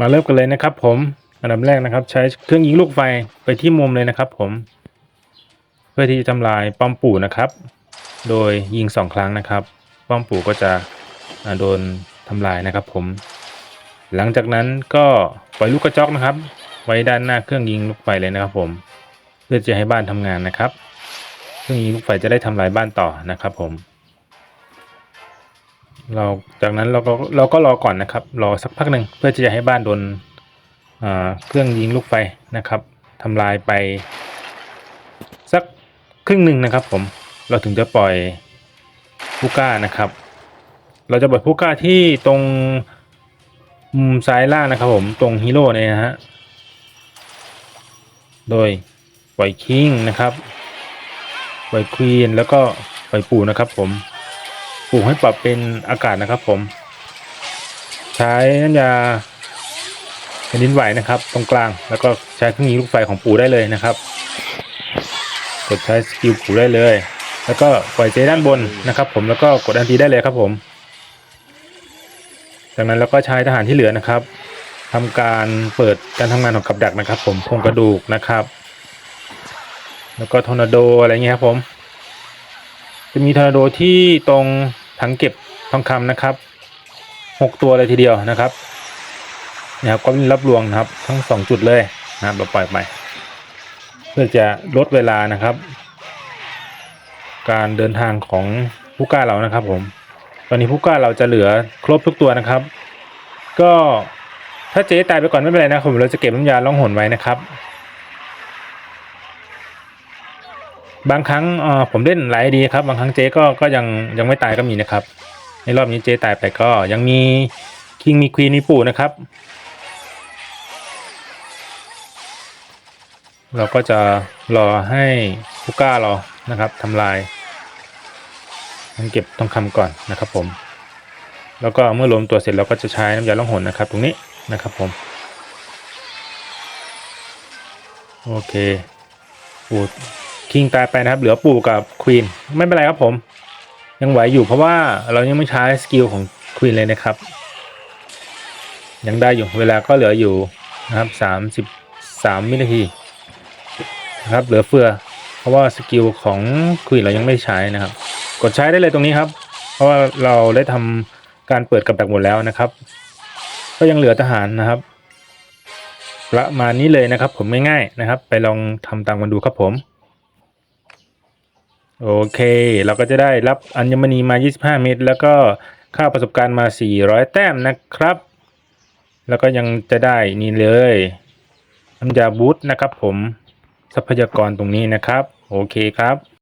มาเริ่มกันเลยนะครับ ผมอันดับแรกนะครับ ใช้เครื่องยิงลูกไฟไปที่มุมเลยนะครับ ผม เพื่อที่จะทำลายป้อมปู่นะครับ โดยยิงสองครั้งนะครับ ป้อมปู่ก็จะโดนทำลายนะครับ ผม หลังจากนั้นก็ปล่อยลูกกระจอกนะครับ ไว้ด้านหน้าเครื่องยิงลูกไฟเลยนะครับ ผม เพื่อจะให้บ้านทำงานนะครับ เครื่องยิงลูกไฟจะได้ทำลายบ้านต่อนะครับ ผม เราจากนั้นเราก็เราก็รอก่อนนะครับ รอสักพักหนึ่งเพื่อที่จะให้บ้านโดนเครื่องยิงลูกไฟนะครับทำลายไป สักครึ่งหนึ่งนะครับ ผมเราถึงจะปล่อยผู้กล้านะครับ เราจะปล่อยผู้กล้าที่ตรงมุมซ้ายล่างนะครับ ผมตรงฮีโร่เนี่ยนะฮะโดยปล่อยคิงนะครับปล่อยควีนแล้วก็ปล่อยปู่นะครับผม ปลูกให้ปรับเป็นอากาศนะครับ ผม ใช้น้ำยาแผ่นดินไหวนะครับ ตรงกลางแล้วก็ใช้เครื่องยิงลูกไฟของปูได้เลยนะครับ กดใช้สกิลปูได้เลย แล้วก็ปล่อยเจด้านบนนะครับ ผมแล้วก็กดอันทีได้เลยครับ ผม จากนั้นเราก็ใช้ทหารที่เหลือนะครับทำการเปิดการทำงานของกับดักนะครับ ผมโครงกระดูกนะครับ แล้วก็ทอร์นาโดอะไรเงี้ยครับผม จะมีทอร์นาโดที่ตรงถังเก็บทองคำนะครับหกตัวเลยทีเดียวนะครับนะครับก็รับรวงนะครับ ทั้งสองจุดเลยนะครับเราปล่อยไป เพื่อจะลดเวลานะครับ การเดินทางของผู้กล้าเรานะครับ ผม ตอนนี้ผู้กล้าเราจะเหลือครบทุกตัวนะครับ ก็ถ้าเจ๊ตายไปก่อนไม่เป็นไรนะครับผมเราจะเก็บน้ำยาล่องหนไว้นะครับ บางครั้งผมเล่นหลายดีครับ บางครั้งเจ๊ก็ก็ยังยังไม่ตายก็มีนะครับ ในรอบนี้เจ๊ตายไปก็ยังมีคิงมีควีนมีปู่นะครับ เราก็จะรอให้ผู้กล้ารอนะครับทำลายมันเก็บทองคำก่อนนะครับผม แล้วก็เมื่อรวมตัวเสร็จเราก็จะใช้น้ำยาล่องหนนะครับ ตรงนี้นะครับผม โอเคปู คิงตายไปนะครับ เหลือปู่กับควีนไม่เป็นไรครับผม ยังไหวอยู่เพราะว่าเรายังไม่ใช้สกิลของควีนเลยนะครับ ยังได้อยู่เวลาก็เหลืออยู่นะครับสามสิบสามวินาทีนะครับ เหลือเฟือ เพราะว่าสกิลของควีนเรายังไม่ใช้นะครับ กดใช้ได้เลยตรงนี้ครับ เพราะว่าเราได้ทำการเปิดกับดักหมดแล้วนะครับ ก็ยังเหลือทหารนะครับประมาณนี้เลยนะครับ ผมง่ายๆนะครับ ไปลองทำตามกันดูครับผม โอเค เราก็จะได้รับอัญมณีมา 25 เม็ดแล้วก็ค่าประสบการณ์มา 400 แต้มนะครับ แล้วก็ยังจะได้นี่เลยน้ำยาบูทนะครับผมทรัพยากรตรงนี้นะครับ โอเคครับ